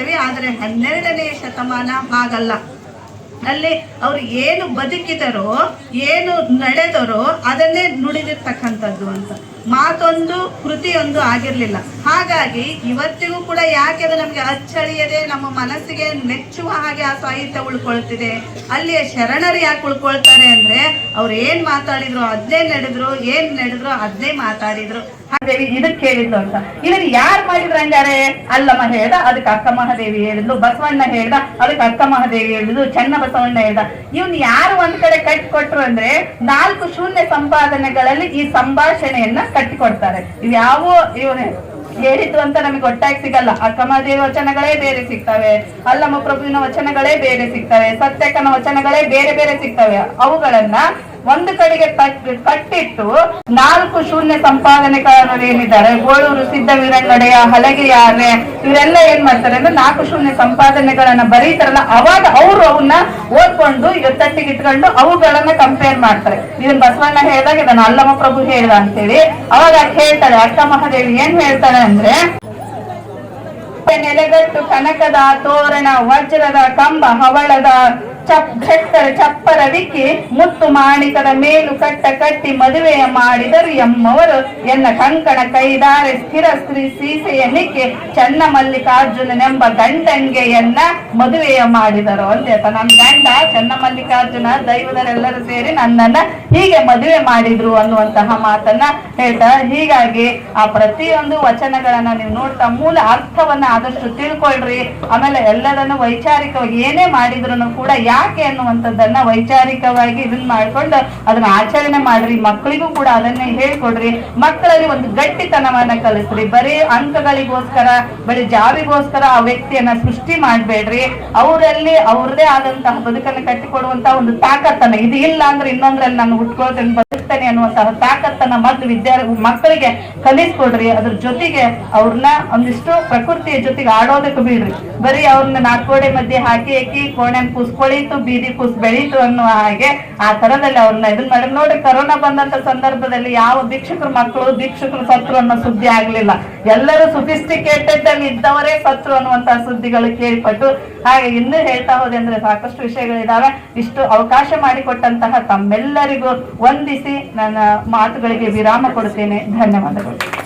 ಮಾಡ್ತೇವೆ ಆದರೆ ಹನ್ನೆರಡನೇ ಶತಮಾನ ಹಾಗಲ್ಲ. ಅಲ್ಲಿ ಅವರು ಏನು ಬದುಕಿದರೋ ಏನು ನಡೆದರೋ ಅದನ್ನೇ ನುಡಿದಿರ್ತಕ್ಕಂಥದ್ದು ಅಂತ. ಮಾತೊಂದು, ಕೃತಿಯೊಂದು ಆಗಿರಲಿಲ್ಲ. ಹಾಗಾಗಿ ಇವತ್ತಿಗೂ ಕೂಡ ಯಾಕೆ ಅದು ನಮಗೆ ಅಚ್ಚಳಿಯದೆ, ನಮ್ಮ ಮನಸ್ಸಿಗೆ ನೆಚ್ಚುವ ಹಾಗೆ ಆ ಸಾಹಿತ್ಯ ಉಳ್ಕೊಳ್ತಿದೆ? ಅಲ್ಲಿಯ ಶರಣರು ಯಾಕೆ ಉಳ್ಕೊಳ್ತಾರೆ ಅಂದ್ರೆ, ಅವ್ರು ಏನ್ ಮಾತಾಡಿದ್ರು ಅದ್ನೇ ನಡೆದ್ರು, ಏನ್ ನಡೆದ್ರು, ಅದ್ನೇ ಮಾತಾಡಿದ್ರು. ಮಹಾದೇವಿ ಇದಕ್ಕೆ ಕೇಳಿದ್ಲು ಅಂತ. ಇದನ್ನ ಯಾರು ಮಾಡಿದ್ರು ಅಂದಾರೆ ಅಲ್ಲಮ್ಮ ಹೇಳ್ದ, ಅದಕ್ಕೆ ಅಕ್ಕ ಮಹಾದೇವಿ ಹೇಳಿದ್ಲು, ಬಸವಣ್ಣ ಹೇಳ್ದ, ಅದಕ್ಕೆ ಅಕ್ಕ ಮಹಾದೇವಿ ಹೇಳಿದ್ಲು, ಚೆನ್ನ ಬಸವಣ್ಣ ಹೇಳ್ದ. ಇವ್ನ್ ಯಾರು ಒಂದ್ ಕಡೆ ಕಟ್ಟಿಕೊಟ್ರು ಅಂದ್ರೆ ನಾಲ್ಕು ಶೂನ್ಯ ಸಂಪಾದನೆಗಳಲ್ಲಿ ಈ ಸಂಭಾಷಣೆಯನ್ನ ಕಟ್ಟಿಕೊಡ್ತಾರೆ. ಇವ್ಯಾವ ಇವನೇ ಹೇಳಿದ್ದು ಅಂತ ನಮಗೆ ಒಟ್ಟಾಗಿ ಸಿಗಲ್ಲ. ಅಕ್ಕಮಹಾದೇವಿ ವಚನಗಳೇ ಬೇರೆ ಸಿಗ್ತವೆ. ಅಲ್ಲಮ್ಮ ಪ್ರಭುವಿನ ವಚನಗಳೇ ಬೇರೆ ಸಿಗ್ತವೆ. ಸತ್ಯಕ್ಕನ ವಚನಗಳೇ ಬೇರೆ ಬೇರೆ ಸಿಗ್ತವೆ. ಅವುಗಳನ್ನ ಒಂದು ಕಡೆಗೆ ಕಟ್- ಕಟ್ಟಿಟ್ಟು ನಾಲ್ಕು ಶೂನ್ಯ ಸಂಪಾದನೆಕಾರರು ಏನಿದ್ದಾರೆ? ಗೋಳೂರು ಕಡೆಯ ಹಲಗೆಯ, ಆನೆ, ಇವರೆಲ್ಲ ಏನ್ ಮಾಡ್ತಾರೆ ಅಂದ್ರೆ ನಾಲ್ಕು ಶೂನ್ಯ ಸಂಪಾದನೆಗಳನ್ನ ಬರೀತಾರಲ್ಲ, ಅವಾಗ ಅವರು ಅವನ್ನ ಓದ್ಕೊಂಡು ತಟ್ಟಿಗೆ ಇಟ್ಕೊಂಡು ಅವುಗಳನ್ನ ಕಂಪೇರ್ ಮಾಡ್ತಾರೆ. ಇದನ್ನ ಬಸವಣ್ಣ ಹೇಳಿದಾಗ ಇದನ್ನ ಅಲ್ಲಮ್ಮ ಪ್ರಭು ಹೇಳ್ದ ಅಂತೇಳಿ. ಅವಾಗ ಹೇಳ್ತಾರೆ, ಅಕ್ಕ ಮಹಾದೇವಿ ಏನ್ ಹೇಳ್ತಾರೆ ಅಂದ್ರೆ, ನೆಲೆಗಟ್ಟು ಕನಕದ ತೋರಣ, ವಜ್ರದ ಕಂಬ, ಹವಳದ ಚಪ್ಪರ ದಿಕ್ಕಿ ಮುತ್ತು ಮಾಣಿಕದ ಮೇಲು ಕಟ್ಟ ಕಟ್ಟಿ ಮದುವೆಯ ಮಾಡಿದರು ಎಮ್ಮವರು. ಎನ್ನ ಕಂಕಣ ಕೈದಾರೆ ಸ್ಥಿರ ಸ್ತ್ರೀ ಸೀಸೆಯ ಮಿಕ್ಕಿ ಚನ್ನ ಮಲ್ಲಿಕಾರ್ಜುನನೆಂಬ ಗಂಡಂಗೆಯನ್ನ ಮದುವೆಯ ಮಾಡಿದರು. ಅಂತ ನನ್ನ ಗಂಡ ಚನ್ನ ಮಲ್ಲಿಕಾರ್ಜುನ, ದೈವದರೆಲ್ಲರೂ ಸೇರಿ ನನ್ನನ್ನ ಹೀಗೆ ಮದುವೆ ಮಾಡಿದ್ರು ಅನ್ನುವಂತಹ ಮಾತನ್ನ ಹೇಳ್ತಾ ಹೀಗಾಗಿ ಆ ಪ್ರತಿಯೊಂದು ವಚನಗಳನ್ನ ನೀವು ನೋಡ್ತಾ ಮೂಲ ಅರ್ಥವನ್ನ ಆದಷ್ಟು ತಿಳ್ಕೊಳ್ರಿ. ಆಮೇಲೆ ಎಲ್ಲರನ್ನು ವೈಚಾರಿಕವಾಗಿ ಏನೇ ಮಾಡಿದ್ರು ಕೂಡ ಯಾಕೆ ಅನ್ನುವಂಥದ್ದನ್ನ ವೈಚಾರಿಕವಾಗಿ ಇದನ್ನ ಮಾಡ್ಕೊಂಡು ಅದನ್ನ ಆಚರಣೆ ಮಾಡ್ರಿ, ಮಕ್ಕಳಿಗೂ ಕೂಡ ಅದನ್ನೇ ಹೇಳ್ಕೊಡ್ರಿ, ಮಕ್ಕಳಲ್ಲಿ ಒಂದು ಗಟ್ಟಿತನವನ್ನ ಕಲಿಸ್ರಿ, ಬರೀ ಅಂಕಗಳಿಗೋಸ್ಕರ, ಬರೀ ಜಾಬಿಗೋಸ್ಕರ ಆ ವ್ಯಕ್ತಿಯನ್ನ ಸೃಷ್ಟಿ ಮಾಡ್ಬೇಡ್ರಿ, ಅವರಲ್ಲಿ ಅವ್ರದೇ ಆದಂತಹ ಬದುಕನ್ನು ಕಟ್ಟಿಕೊಡುವಂತ ಒಂದು ತಾಕತ್ತನ್ನ, ಇದು ಇಲ್ಲ ಅಂದ್ರೆ ಇನ್ನೊಂದ್ರಲ್ಲಿ ನಾನು ಉಟ್ಕೊಳ್ತೇನೆ ಬದುಕ್ತೇನೆ ಅನ್ನುವಂತಹ ತಾಕತ್ತನ್ನ ಮೊದ್ಲು ವಿದ್ಯಾರ್ಥಿ ಮಕ್ಕಳಿಗೆ ಕಲಿಸ್ಕೊಡ್ರಿ, ಅದ್ರ ಜೊತೆಗೆ ಅವ್ರನ್ನ ಒಂದಿಷ್ಟು ಪ್ರಕೃತಿಯ ಜೊತೆಗೆ ಆಡೋದಕ್ಕೆ ಬಿಡ್ರಿ, ಬರೀ ಅವ್ರನ್ನ ನಾಲ್ಕೋಡೆ ಮಧ್ಯೆ ಹಾಕಿ ಹಾಕಿ ಕೋಣೆ ಬೀದಿ ಕುಸ್ ಬೆಳೀತು ಅನ್ನುವ ಹಾಗೆ ಆ ತರದಲ್ಲಿ ಅವ್ರನ್ನ ಇದನ್ನ ಮಾಡಿ. ನೋಡಿ, ಕರೋನಾ ಬಂದಂತ ಸಂದರ್ಭದಲ್ಲಿ ಯಾವ ಭಿಕ್ಷಕರ ಮಕ್ಕಳು, ಭಿಕ್ಷುಕರು ಸತ್ರು ಅನ್ನೋ ಸುದ್ದಿ ಆಗ್ಲಿಲ್ಲ. ಎಲ್ಲರೂ ಸೊಫಿಸ್ಟಿಕೇಟೆಡ್ ಅಲ್ಲಿ ಇದ್ದವರೇ ಸತ್ರು ಅನ್ನುವಂತಹ ಸುದ್ದಿಗಳು ಕೇಳ್ಪಟ್ಟು ಹಾಗೆ ಇನ್ನೂ ಹೇಳ್ತಾ ಹೋದೆ ಅಂದ್ರೆ ಸಾಕಷ್ಟು ವಿಷಯಗಳಿದಾವೆ. ಇಷ್ಟು ಅವಕಾಶ ಮಾಡಿಕೊಟ್ಟಂತಹ ತಮ್ಮೆಲ್ಲರಿಗೂ ವಂದಿಸಿ ನನ್ನ ಮಾತುಗಳಿಗೆ ವಿರಾಮ ಕೊಡುತ್ತೇನೆ. ಧನ್ಯವಾದಗಳು.